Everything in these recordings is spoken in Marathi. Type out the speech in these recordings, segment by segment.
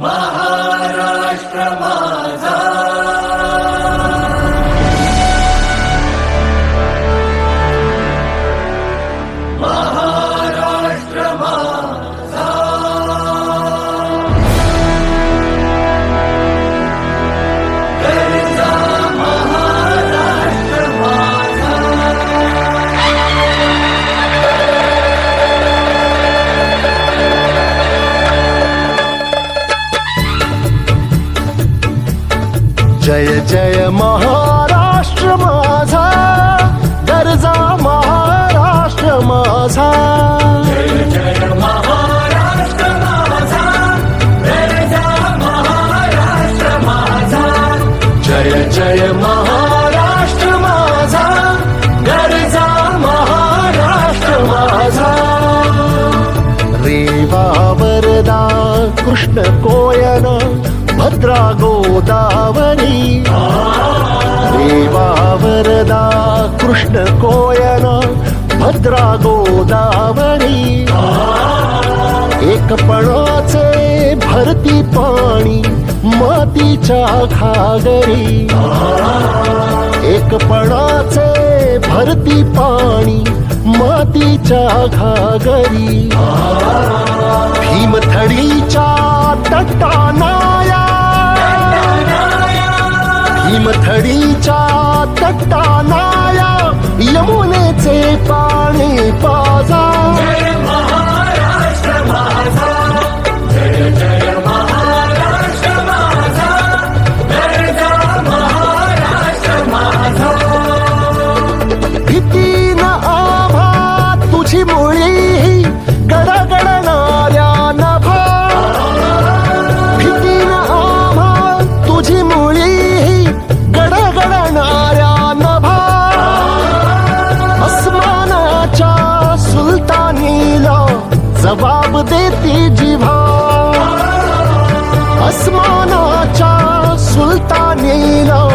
महाराष्ट्र जय जय महाराष्ट्र माझा गरजा महाराष्ट्र माझा. जय महाराष्ट्र माझा गरजा महाराष्ट्र माझा जय जय महाराष्ट्र माझा गरजा महाराष्ट्र माझा. रेवा वरदा कृष्ण कोयन भद्रा गोदावरी देवावरदा कृष्ण कोयन भद्रा गोदावरी एकपणाचे भरती पाणी मातीच्या खागरी। एकपणाचे भरती पाणी मातीच्या घागरी भीमथडीच्या तटानाया भीमथडीच्या नाया यमुनेचे पाणी पाजा. आसमानाच्या सुलतानेला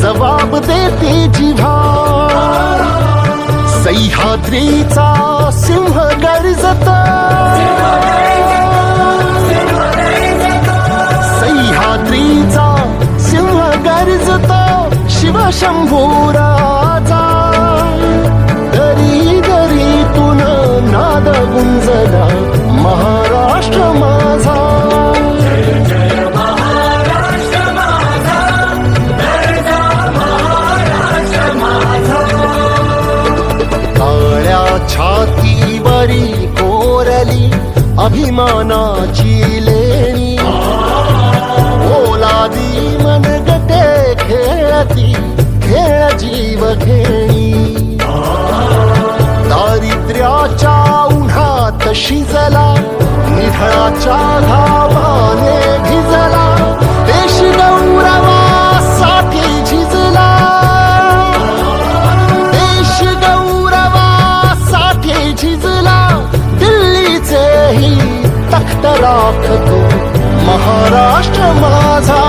जबाब देते जिव्हा. सह्याद्रीचा सिंह गर्जत. सह्याद्रीचा सिंह गर्जत. शिवशंभूराजा काळ्या कोरली अभिमानाची लेणी. ओलादी मनगटे खेळती खेळ जीव खेळी दारिद्र्याच्या उन्हात शिजला निधळाच्या घावाने झिजला दिल्लीचेही तख्त राखतो. महाराष्ट्र माझा